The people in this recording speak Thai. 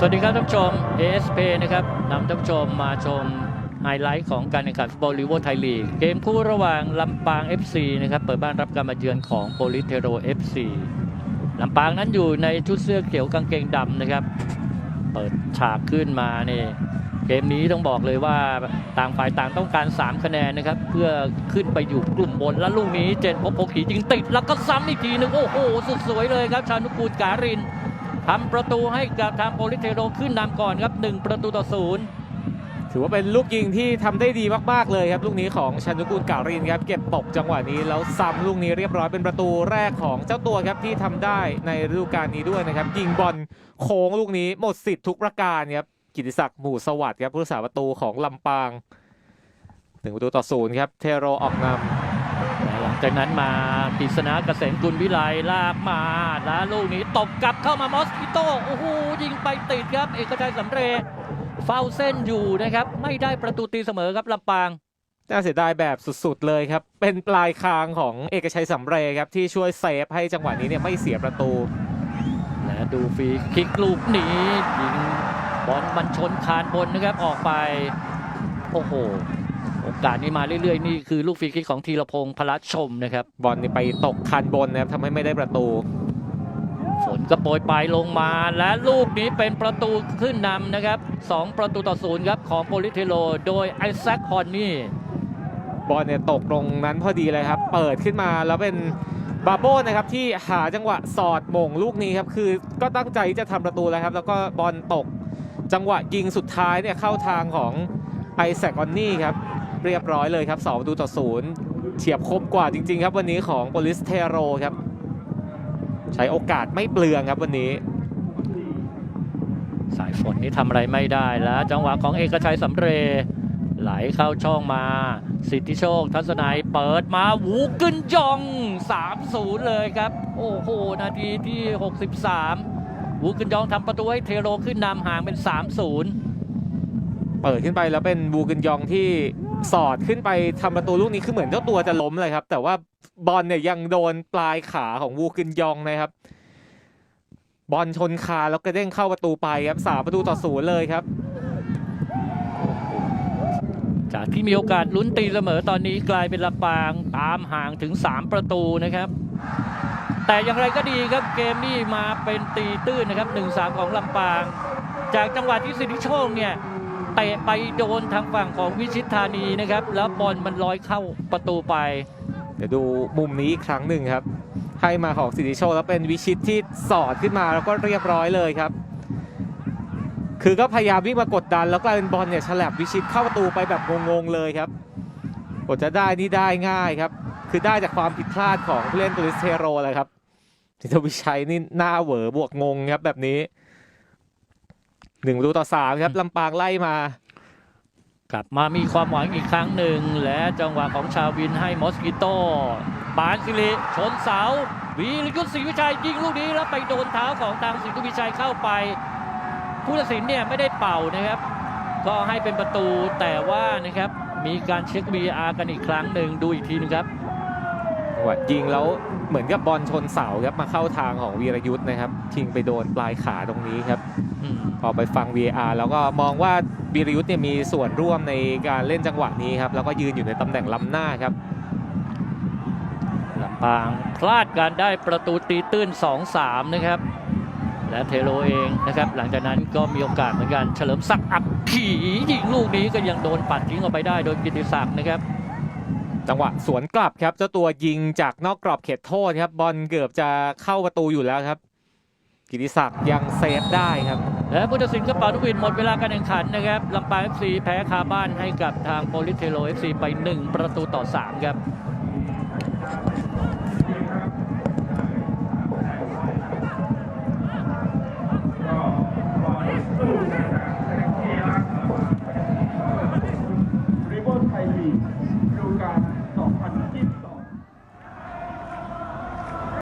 สวัสดีครับท่านผู้ชม ASP นะครับนำท่านผู้ชมมาชมไฮไลท์ของการแข่งขันฟุตบอลลีโวไทยลีก เกมคู่ระหว่างลำปาง FC นะครับ เปิดบ้านรับการมาเยือนของโปลิเทโร FC ลำปางนั้นอยู่ในชุดเสื้อเขียวกางเกงดำนะครับ เปิดฉากขึ้นมาเนี่ยเกมนี้ต้องบอกเลยว่าต่างฝ่ายต่างต้องการ 3 คะแนนนะครับ เพื่อขึ้นไปอยู่กลุ่มบนแล้วลูกนี้เจนพบโพขียิงติด แล้วก็ซ้ำอีกทีหนึงโอ้โหสุดสวยเลยครับ ชานุกูลการิน ทำประตูให้กับทางโปลิเทโรขึ้นนำก่อนครับ 1 ประตูต่อศูนย์ถือว่าเป็นลูกยิงที่ทำได้ดีมาก ๆ เลยครับ ลูกนี้ของชันุกูลการินครับ เก็บตกจังหวะนี้แล้วซ้ำลูกนี้เรียบร้อยเป็นประตูแรกของเจ้าตัวครับที่ทำได้ในฤดูกาลนี้ด้วยนะครับ ยิงบอลโค้งลูกนี้หมดสิทธิ์ทุกประการครับกิติศักดิ์หมู่สวัสดิ์ครับผู้รักษาประตูของลำปางหนึ่งประตูต่อศูนย์ครับเทโรออกนำและหลัง จากนั้นมาปริศนาเกษมกุลวิไลลากมาแล้วลูกนี้ตบกลับเข้ามามอสกิโตโอ้โหยิงไปติดครับ เอกชัยสำเร็จเฝ้าเส้นอยู่นะครับ ไม่ได้ประตูตีเสมอครับลำปางน่าเสียดายแบบสุดๆเลยครับ เป็นปลายคางของเอกชัยสำเร็จครับ ที่ช่วยเซฟให้จังหวะนี้เนี่ยไม่เสียประตู และดูฟรีคิกลูกนี้ยิงบอลมันชนคานบนนะครับออกไป โอ้โหโอกาสนี้มาเรื่อยๆ นี่คือลูกฟรีคิกของธีรพงษ์พลัชชมนะครับ บอลนี่ไปตกคันบนนะครับทำให้ไม่ได้ประตู ฝนก็โปรยปลายลงมาและลูกนี้เป็นประตูขึ้นนำนะครับ 2 ประตูต่อศูนย์ครับของโปลิเทโล โดยไอแซคฮอนนี่ บอลเนี่ยตกตรงนั้นพอดีเลยครับ เปิดขึ้นมาแล้วเป็นบาโบนะครับที่หาจังหวะสอดมงลูกนี้ครับคือก็ตั้งใจที่จะทำประตูแล้วครับ แล้วก็บอลตกจังหวะยิงสุดท้ายเนี่ยเข้าทางของไอแซคออนนี่ครับ เรียบร้อยเลยครับ2ประตูต่อศูนย์เฉียบคมกว่าจริง ๆ ครับวันนี้ของโปลิสเทโรครับ ใช้โอกาสไม่เปลืองครับวันนี้ สายฝนนี่ทำอะไรไม่ได้แล้ว จังหวะของเอกชัยสำเร็จไหลเข้าช่องมา สิทธิโชค ทัศนัยเปิดมาวูกึนยอง 3-0 เลยครับ โอ้โห นาทีที่ 63 วูกึนยองทำประตูให้เทโรขึ้นนำห่างเป็น 3-0 เปิดขึ้นไปแล้วเป็นบูกึนยองที่สอดขึ้นไปทำประตูลูกนี้คือเหมือนเจ้าตัวจะล้มเลยครับ แต่ว่าบอลเนี่ยยังโดนปลายขาของวูกึนยองนะครับ บอลชนคาแล้วกระเด้งเข้าประตูไปครับสามประตูต่อศูนย์เลยครับ จากที่มีโอกาสลุ้นตีเสมอตอนนี้กลายเป็นลำปางตามห่างถึง 3 ประตูนะครับแต่อย่างไรก็ดีครับเกมนี้มาเป็นตีตื้นนะครับ 1-3 ของลำปาง จากจังหวะที่สิทธิโชคเนี่ย เตะไปโดนทางฝั่งของวิชิตธานีนะครับ แล้วบอลมันลอยเข้าประตูไป เดี๋ยวดูมุมนี้อีกครั้งหนึ่งครับ ให้มาของสิทธิโชคแล้วเป็นวิชิตที่สอดขึ้นมาแล้วก็เรียบร้อยเลยครับ คือก็พยายามวิ่งมากดดัน แล้วกลายเป็นบอลเนี่ยฉลับวิชิตเข้าประตูไปแบบงงๆเลยครับกดจะได้นี่ได้ง่ายครับ คือได้จากความผิดพลาดของผู้เล่นตัวลิสเทโรเลยครับทิตวิชัยนี่หน้าเหวอบวกงงครับแบบนี้ หนึ่งประตูต่อสามครับลำปางไล่มากลับมามีความหวังอีกครั้งหนึ่ง และจังหวะของชาววินให้มอสกิโตปานสิริชนเสาวีรยุทธศรีวิชัยยิงลูกนี้แล้วไปโดนเท้าของทางสิงห์วิชัยเข้าไป ผู้ตัดสินเนี่ยไม่ได้เป่านะครับ ก็ให้เป็นประตูแต่ว่านะครับมีการเช็ค VR กันอีกครั้งหนึ่งดูอีกทีนึงครับ จังหวะยิงแล้วเหมือนกับบอลชนเสาครับมาเข้าทางของวีรยุทธ์นะครับทิ้งไปโดนปลายขาตรงนี้ครับอืมพอไปฟัง VAR แล้วก็มองว่าวีรยุทธ์เนี่ยมีส่วนร่วมในการเล่นจังหวะนี้ครับแล้วก็ยืนอยู่ในตำแหน่งล้ำหน้าครับลำปางพลาดการได้ประตูตีตื้น 2-3 นะครับและเทโรเองนะครับหลังจากนั้นก็มีโอกาสเหมือนกันเฉลิมศักดิ์อักขียิงลูกนี้ก็ยังโดนปัดทิ้งออกไปได้โดยกิติศักดิ์นะครับ จังหวะสวนกลับครับ เจ้าตัวยิงจากนอกกรอบเขตโทษครับ บอลเกือบจะเข้าประตูอยู่แล้วครับ กิติศักดิ์ยังเซฟได้ครับและผู้ตัดสินกระเป๋าทุกวินหมดเวลาการแข่งขันนะครับลำปางเอฟซีแพ้คาบ้านให้กับทางโปลิเทโลเอฟซีไป 1 ประตูต่อ 3 ครับ